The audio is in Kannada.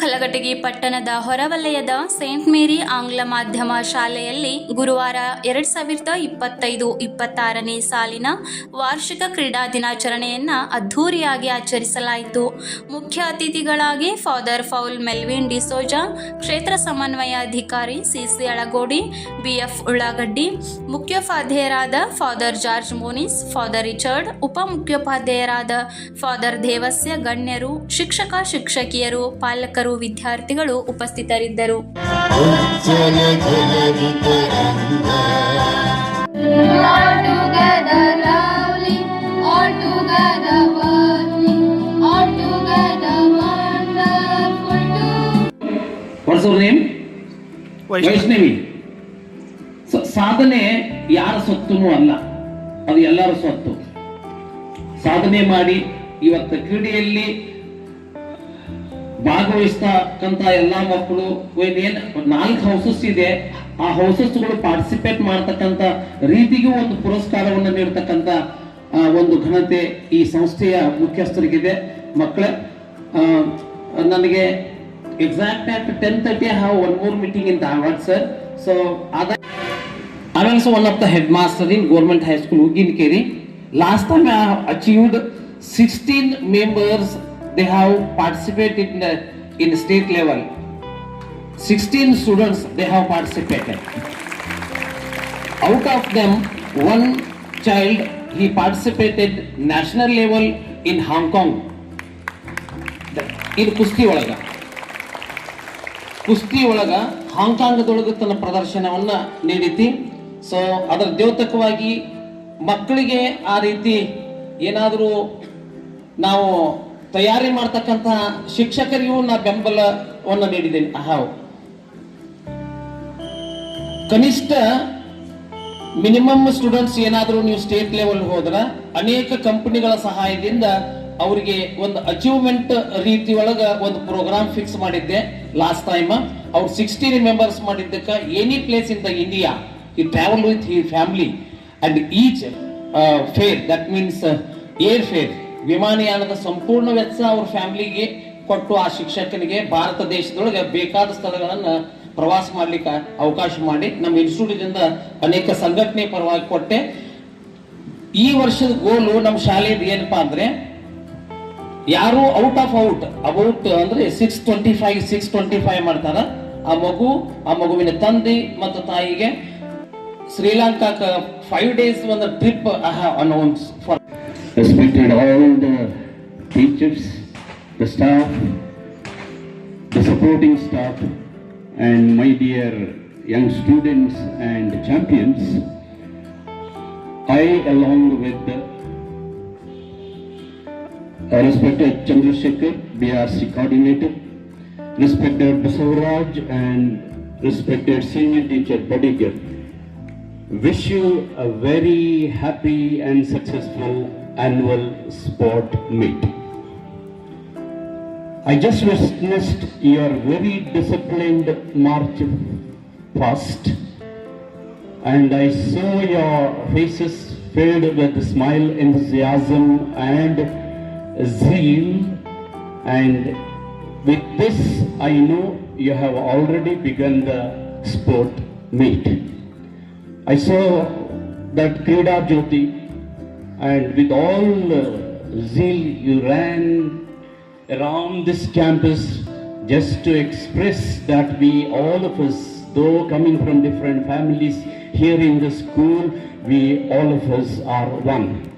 ಕಲಘಟಗಿ ಪಟ್ಟಣದ ಹೊರವಲಯದ ಸೇಂಟ್ ಮೇರಿ ಆಂಗ್ಲ ಮಾಧ್ಯಮ ಶಾಲೆಯಲ್ಲಿ ಗುರುವಾರ ಎರಡ್ ಸಾವಿರದ ಇಪ್ಪತ್ತೈದು ಇಪ್ಪತ್ತಾರನೇ ಸಾಲಿನ ವಾರ್ಷಿಕ ಕ್ರೀಡಾ ದಿನಾಚರಣೆಯನ್ನು ಅದ್ಧೂರಿಯಾಗಿ ಆಚರಿಸಲಾಯಿತು. ಮುಖ್ಯ ಅತಿಥಿಗಳಾಗಿ ಫಾದರ್ ಫೌಲ್ ಮೆಲ್ವಿನ್ ಡಿಸೋಜಾ ಕ್ಷೇತ್ರ ಸಮನ್ವಯ ಅಧಿಕಾರಿ ಸಿಸಿ ಅಳಗೋಡಿ ಬಿಎಫ್ ಉಳ್ಳಾಗಡ್ಡಿ, ಮುಖ್ಯೋಪಾಧ್ಯಾಯರಾದ father George Monis, father Richard ಉಪ ಮುಖ್ಯೋಪಾಧ್ಯಾಯರಾದ ಫಾದರ್ ದೇವಸ್ಯ ಗಣ್ಯರು, ಶಿಕ್ಷಕ ಶಿಕ್ಷಕಿಯರು, ಪಾಲಕರು ವಿದ್ಯಾರ್ಥಿಗಳು ಉಪಸ್ಥಿತರಿದ್ದರು. ವೈಷ್ಣವಿ. ಸಾಧನೆ ಯಾರ ಸ್ವತ್ತು ಅಲ್ಲ. ಅದು ಎಲ್ಲರ ಸ್ವತ್ತು. ಸಾಧನೆ ಮಾಡಿ ಇವತ್ತು ಕ್ರೀಡೆಯಲ್ಲಿ ಭಾಗವಹಿಸ್ತಕ್ಕಂತ ಎಲ್ಲಾ ಮಕ್ಕಳು ಏನ್ ನಾಲ್ಕು ಹೌಸಸ್ ಇದೆ ಆ ಹೌಸಸ್ಗಳು ಪಾರ್ಟಿಸಿಪೇಟ್ ಮಾಡ್ತಕ್ಕಂಥ ರೀತಿಗೂ ಒಂದು ಪುರಸ್ಕಾರವನ್ನು ನೀಡ್ತಕ್ಕಂಥ ಒಂದು ಘನತೆ ಈ ಸಂಸ್ಥೆಯ ಮುಖ್ಯಸ್ಥರಿಗಿದೆ ಮಕ್ಕಳ ನನಗೆ exact at ten thirty have one more meeting in Dharwad sir so ಅದ one of the headmaster in Government High School, Uginkeri. Last time I have achieved 16 members, they have participated in, the, in state level. 16 students, they have participated. Out of them, one child, he participated national level in Hong Kong. In ಕುಸ್ತಿ ಒಳಗ ಕುಸ್ತಿ ಒಳಗ ಹಾಂಗ್ಕಾಂಗ್ದೊಳಗ ತನ್ನ ಪ್ರದರ್ಶನವನ್ನ ನೀಡಿತಿ ಸೊ ಅದರ ದ್ಯೋತಕವಾಗಿ ಮಕ್ಕಳಿಗೆ ಆ ರೀತಿ ಏನಾದರೂ ನಾವು ತಯಾರಿ ಮಾಡ್ತಕ್ಕಂತಹ ಶಿಕ್ಷಕರಿಗೂ ನಾ ಬೆಂಬಲವನ್ನು ನೀಡಿದ್ದೇನೆ. ಹಾವು ಕನಿಷ್ಠ ಮಿನಿಮಮ್ ಸ್ಟೂಡೆಂಟ್ಸ್ ಏನಾದರೂ ನೀವು ಸ್ಟೇಟ್ ಲೆವೆಲ್ ಹೋದ್ರ ಅನೇಕ ಕಂಪನಿಗಳ ಸಹಾಯದಿಂದ ಅವರಿಗೆ ಒಂದು ಅಚೀವ್ಮೆಂಟ್ ರೀತಿ ಒಳಗ ಒಂದು ಪ್ರೋಗ್ರಾಮ್ ಫಿಕ್ಸ್ ಮಾಡಿದ್ದೆ ಲಾಸ್ಟ್ ಟೈಮ್ ಅವ್ರು ಸಿಕ್ಸ್ಟೀನ್ ಮೆಂಬರ್ಸ್ ಮಾಡಿದ್ದಕ್ಕೆ any place in the India ಈ travel with he family and each fare that means air fare ವಿಮಾನಯಾನದ ಸಂಪೂರ್ಣ ವೆಚ್ಚ ಅವ್ರ ಫ್ಯಾಮಿಲಿಗೆ ಕೊಟ್ಟು ಆ ಶಿಕ್ಷಕನಿಗೆ ಭಾರತ ದೇಶದೊಳಗೆ ಬೇಕಾದ ಸ್ಥಳಗಳನ್ನ ಪ್ರವಾಸ ಮಾಡ್ಲಿಕ್ಕೆ ಅವಕಾಶ ಮಾಡಿ ನಮ್ಮ ಇನ್ಸ್ಟಿಟ್ಯೂಟ್ ಅನೇಕ ಸಂಘಟನೆ ಪರವಾಗಿ ಕೊಟ್ಟೆ. ಈ ವರ್ಷದ ಗೋಲು ನಮ್ಮ ಶಾಲೆಯದು ಏನಪ್ಪಾ ಅಂದ್ರೆ ಯಾರು ಔಟ್ ಆಫ್ ಔಟ್ ಅಬೌಟ್ ಅಂದ್ರೆ six twenty five six twenty five ಮಾಡ್ತಾರ. ಆ ಮಗು, ಆ ಮಗುವಿನ ತಂದೆ ಮತ್ತು ತಾಯಿಗೆ ಶ್ರೀಲಂಕಾಕ ಫೈವ್ ಡೇಸ್ ಒಂದು trip announce for respected all the teachers, the staff, the supporting staff, and my dear young students and champions, I, along with the respected Chandrasekhar, BRC coordinator, respected Basavaraj, and respected senior teacher Badigar, wish you a very happy and successful annual sport meet. I just witnessed your very disciplined march past and I saw your faces filled with smile, enthusiasm and zeal and with this I know you have already begun the sport meet. I saw that Krida Jyoti and with all uh, zeal you ran around this campus just to express that we all of us though coming from different families here in the school we all of us are one